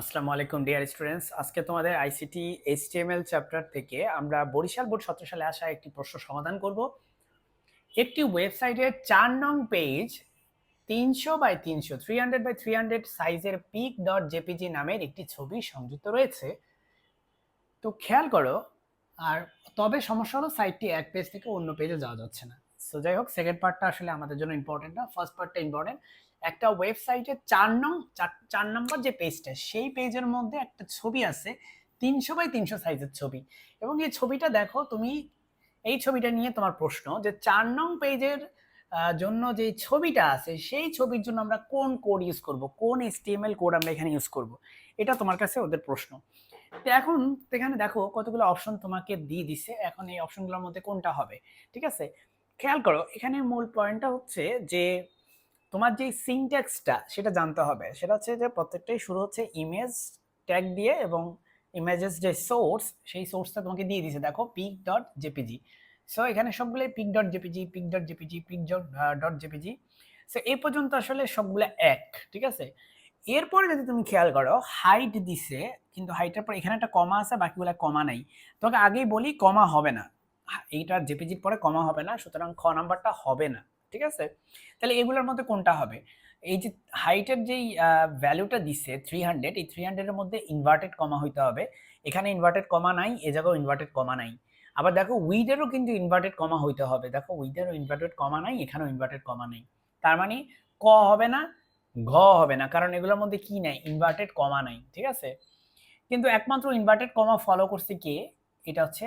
আসসালামু আলাইকুম, dear students. আজকে তোমাদের আইসিটি এইচটিএমএল চ্যাপ্টার থেকে আমরা বরিশাল বোর্ড সতেরো সালে আসা একটি প্রশ্ন সমাধান করব। একটি ওয়েবসাইটের চার নং পেজ তিনশো বাই তিনশো three hundred by three hundred সাইজের পিক ডট জেপিজি নামের একটি ছবি সংযুক্ত রয়েছে। তো খেয়াল করো, আর তবে সমস্যা হলো সাইটটি এক পেজ থেকে অন্য পেজে যাওয়া যাচ্ছে না। সো যাই হোক সেকেন্ড পার্টটা আসলে আমাদের জন্য ইম্পর্টেন্ট না। ফার্স্ট পার্টটা ইম্পর্টেন্ট একটা ওয়েবসাইটের চার নং, চার- নম্বর যে পেজটা সেই পেজের মধ্যে একটা ছবি আছে, তিনশো বাই তিনশো সাইজের ছবি। এবং এই ছবিটা দেখো, তুমি, এই ছবিটা নিয়ে তোমার প্রশ্ন যে চার নং পেজের জন্য যে ছবিটা আছে, সেই ছবির জন্য আমরা কোন কোড ইউজ করব? কোন এসটিএমএল কোড আমরা এখানে ইউজ করব? এটা তোমার কাছে ওদের প্রশ্ন। তো এখন এখানে দেখো, কতগুলো অপশন তোমাকে দিয়ে দিছে। এখন এই অপশনগুলোর মধ্যে কোনটা হবে? ঠিক আছে? খেয়াল করো, এখানে মূল পয়েন্টটা হচ্ছে যে তোমার যে সিনট্যাক্সটা সেটা জানতে হবে। সেটা হচ্ছে যে প্রত্যেকটাই শুরু হচ্ছে ইমেজ ট্যাগ দিয়ে এবং ইমেজেস যে সোর্স সেই সোর্সটা তোমাকে দিয়ে দিছে দেখো পিক ডট জেপিজি সো এখানে সবগুলোই pic dot JPG pic dot JPG pic dot JPG so এই পর্যন্ত আসলে সবগুলো এক, ঠিক আছে? এরপরে যদি তুমি খেয়াল করো হাইট দিছে, কিন্তু হাইটের পর এখানে একটা কমা আছে, বাকিগুলো কমা নাই। তোমাকে আগেই বলি কমা হবে না। এইটা জেপিজির পরে কমা হবে না, সুতরাং খ নাম্বারটা হবে না, ঠিক আছে? তাহলে এগুলোর মধ্যে কোনটা হবে? এই যে হাইটের যেই ভ্যালুটা দিচ্ছে থ্রি হান্ড্রেড এই থ্রি হান্ড্রেডের মধ্যে ইনভার্টেড কমা হইতে হবে। এখানে ইনভার্টেড কমা নাই, এ জায়গাও ইনভার্টেড কমা নাই। আবার দেখো উইডেরও কিন্তু ইনভার্টেড কমা হইতে হবে। দেখো উইডেরও ইনভার্টেড কমা নাই, এখানেও ইনভার্টেড কমা নেই। তার মানে ক হবে না, ঘ হবে না, কারণ এগুলোর মধ্যে কি নাই? ইনভার্টেড কমা নাই, ঠিক আছে? কিন্তু একমাত্র ইনভার্টেড কমা ফলো করছে কে? এটা হচ্ছে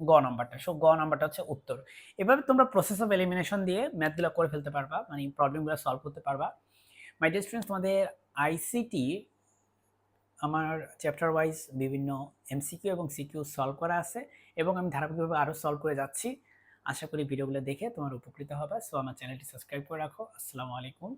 গ নাম্বারটা। সো গ নাম্বারটা হচ্ছে উত্তর। এভাবে তোমরা প্রসেস অফ এলিমিনেশন দিয়ে ম্যাথগুলো করে ফেলতে পারবা মানে প্রবলেমগুলো সলভ করতে পারবা। মাই ডিয়ার স্টুডেন্টস তোমাদের আইসিটি আমার চ্যাপ্টার ওয়াইজ বিভিন্ন এমসিকিউ এবং সিকিউ সলভ করা আছে এবং আমি ধারাবাহিকভাবে আরও সলভ করে যাচ্ছি। আশা করি ভিডিওগুলো দেখে তোমার উপকৃত হবে। সো আমার চ্যানেলটি সাবস্ক্রাইব করে রাখো। আসসালামু আলাইকুম।